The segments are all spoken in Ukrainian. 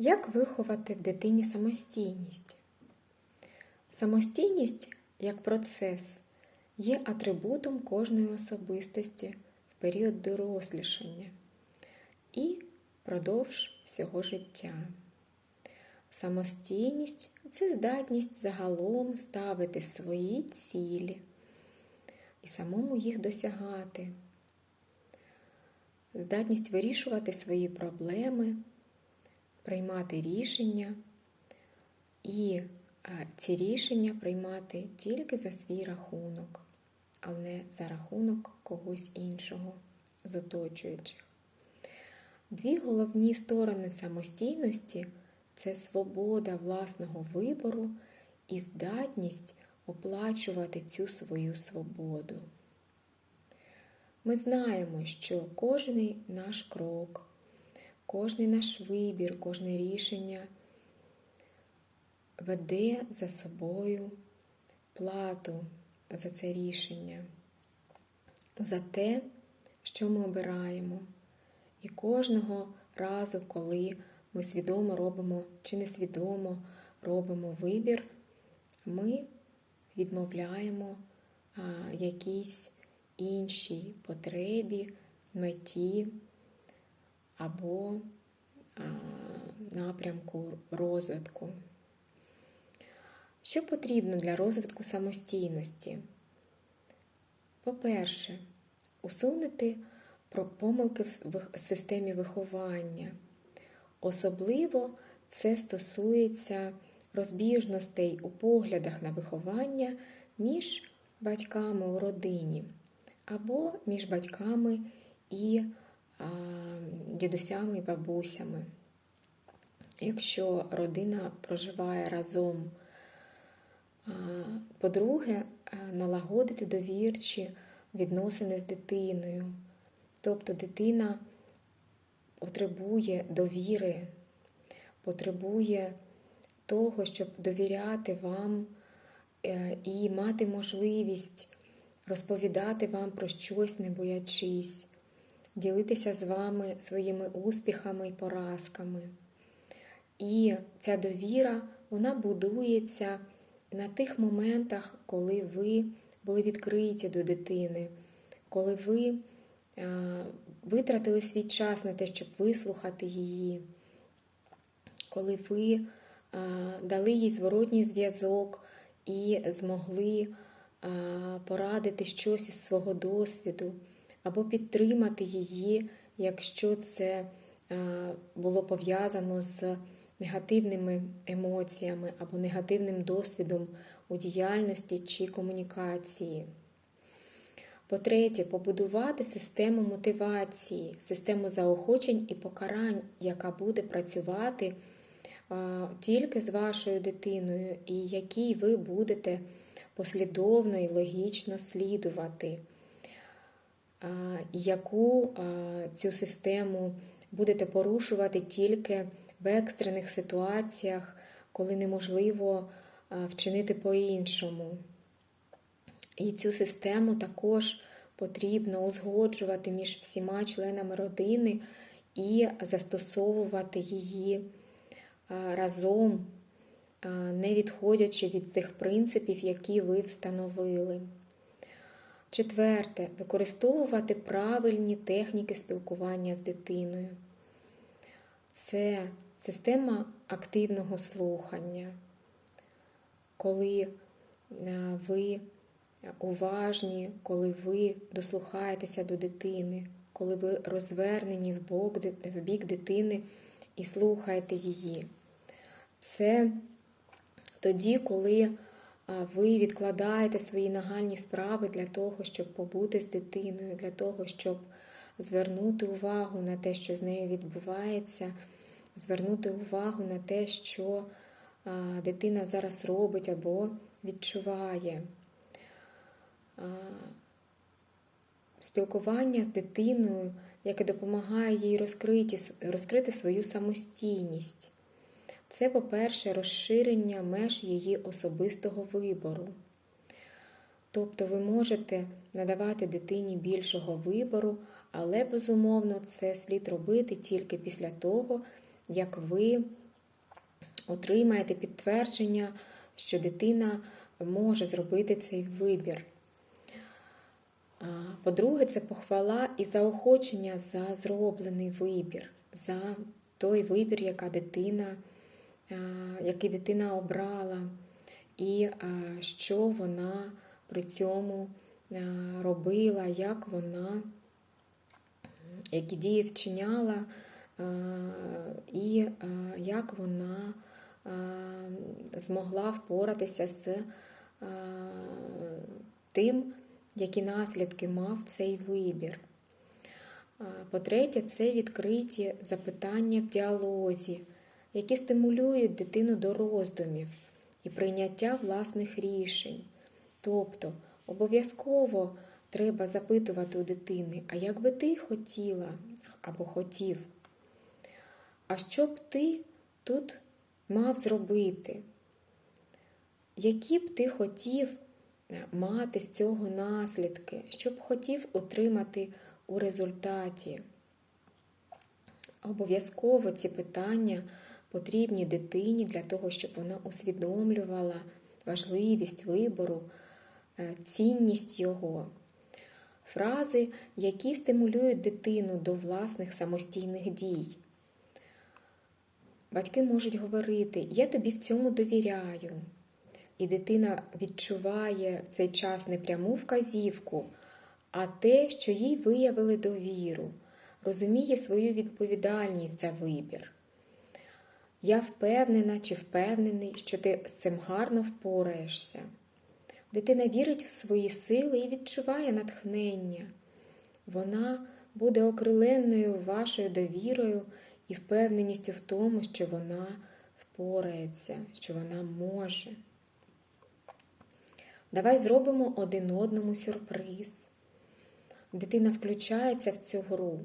Як виховати в дитині самостійність? Самостійність як процес є атрибутом кожної особистості в період дорослішання і впродовж всього життя. Самостійність це здатність загалом ставити свої цілі і самому їх досягати, здатність вирішувати свої проблеми, приймати рішення і ці рішення приймати тільки за свій рахунок, а не за рахунок когось іншого з оточуючих. Дві головні сторони самостійності це свобода власного вибору і здатність оплачувати цю свою свободу. Ми знаємо, що кожний наш крок, кожний наш вибір, кожне рішення веде за собою плату за це рішення, за те, що ми обираємо. І кожного разу, коли ми свідомо робимо чи несвідомо робимо вибір, ми відмовляємо а, якійсь іншій потребі, меті або напрямку розвитку. Що потрібно для розвитку самостійності? По-перше, усунути помилки в системі виховання. Особливо це стосується розбіжностей у поглядах на виховання між батьками у родині, або між батьками і дідусями і бабусями. Якщо родина проживає разом, по-друге, налагодити довірчі відносини з дитиною. Тобто дитина потребує довіри, потребує того, щоб довіряти вам е, і мати можливість розповідати вам про щось, не боячись, ділитися з вами своїми успіхами і поразками. І ця довіра, вона будується на тих моментах, коли ви були відкриті до дитини, коли ви витратили свій час на те, щоб вислухати її, коли ви дали їй зворотній зв'язок і змогли порадити щось із свого досвіду, або підтримати її, якщо це було пов'язано з негативними емоціями або негативним досвідом у діяльності чи комунікації. По-третє, побудувати систему мотивації, систему заохочень і покарань, яка буде працювати тільки з вашою дитиною, і якій ви будете послідовно і логічно слідувати, яку цю систему будете порушувати тільки в екстрених ситуаціях, коли неможливо вчинити по-іншому. І цю систему також потрібно узгоджувати між всіма членами родини і застосовувати її разом, не відходячи від тих принципів, які ви встановили. Четверте, використовувати правильні техніки спілкування з дитиною. Це система активного слухання, коли ви уважні, коли ви дослухаєтеся до дитини, коли ви розвернені в, бок, в бік дитини і слухаєте її. Це тоді, коли ви відкладаєте свої нагальні справи для того, щоб побути з дитиною, для того, щоб звернути увагу на те, що з нею відбувається, звернути увагу на те, що дитина зараз робить або відчуває. Спілкування з дитиною, яке допомагає їй розкрити, розкрити свою самостійність. Це, по-перше, розширення меж її особистого вибору. Тобто ви можете надавати дитині більшого вибору, але, безумовно, це слід робити тільки після того, як ви отримаєте підтвердження, що дитина може зробити цей вибір. По-друге, це похвала і заохочення за зроблений вибір, за той вибір, яка дитина, який дитина обрала, і що вона при цьому робила, як вона, які дії вчиняла, і як вона змогла впоратися з тим, які наслідки мав цей вибір. По-третє, це відкриті запитання в діалозі, які стимулюють дитину до роздумів і прийняття власних рішень. Тобто, обов'язково треба запитувати у дитини, а як би ти хотіла або хотів? А що б ти тут мав зробити? Які б ти хотів мати з цього наслідки, що б хотів отримати у результаті? Обов'язково ці питання потрібні дитині для того, щоб вона усвідомлювала важливість вибору, е, цінність його. Фрази, які стимулюють дитину до власних самостійних дій. Батьки можуть говорити: Я тобі в цьому довіряю. І дитина відчуває в цей час не пряму вказівку, а те, що їй виявили довіру, розуміє свою відповідальність за вибір. Я впевнена чи впевнений, що ти з цим гарно впораєшся. Дитина вірить в свої сили і відчуває натхнення. Вона буде окриленою вашою довірою і впевненістю в тому, що вона впорається, що вона може. Давай зробимо один одному сюрприз. Дитина включається в цю гру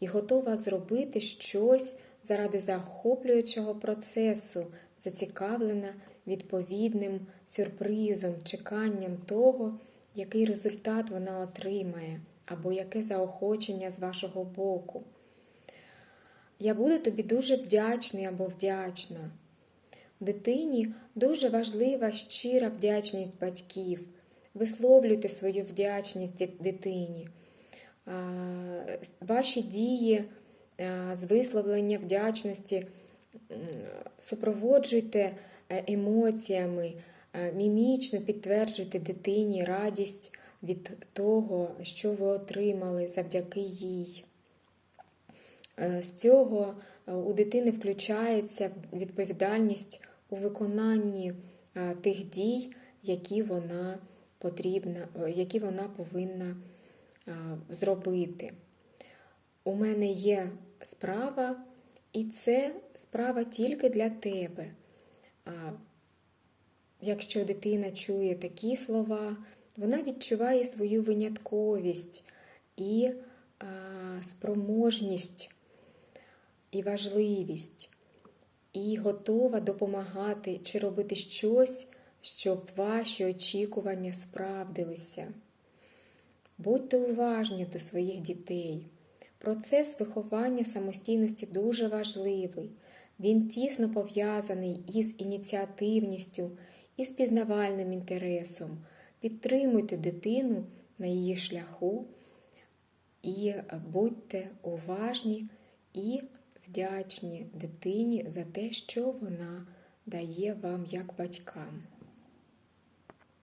і готова зробити щось заради захоплюючого процесу, зацікавлена відповідним сюрпризом, чеканням того, який результат вона отримає, або яке заохочення з вашого боку. Я буду тобі дуже вдячний або вдячна. Дитині дуже важлива щира вдячність батьків. Висловлюйте свою вдячність дитині. Ваші дії з висловлення вдячності супроводжуйте е, емоціями, е, мімічно підтверджуйте дитині радість від того, що ви отримали завдяки їй. Е, з цього у дитини включається відповідальність у виконанні тих дій, які вона потрібна, які вона повинна зробити. У мене є справа, і це справа тільки для тебе. А Якщо дитина чує такі слова, вона відчуває свою винятковість і а, спроможність і важливість, і готова допомагати чи робити щось, щоб ваші очікування справдилися. Будьте уважні до своїх дітей. Процес виховання самостійності дуже важливий. Він тісно пов'язаний із ініціативністю і з пізнавальним інтересом. Підтримуйте дитину на її шляху і будьте уважні і вдячні дитині за те, що вона дає вам як батькам.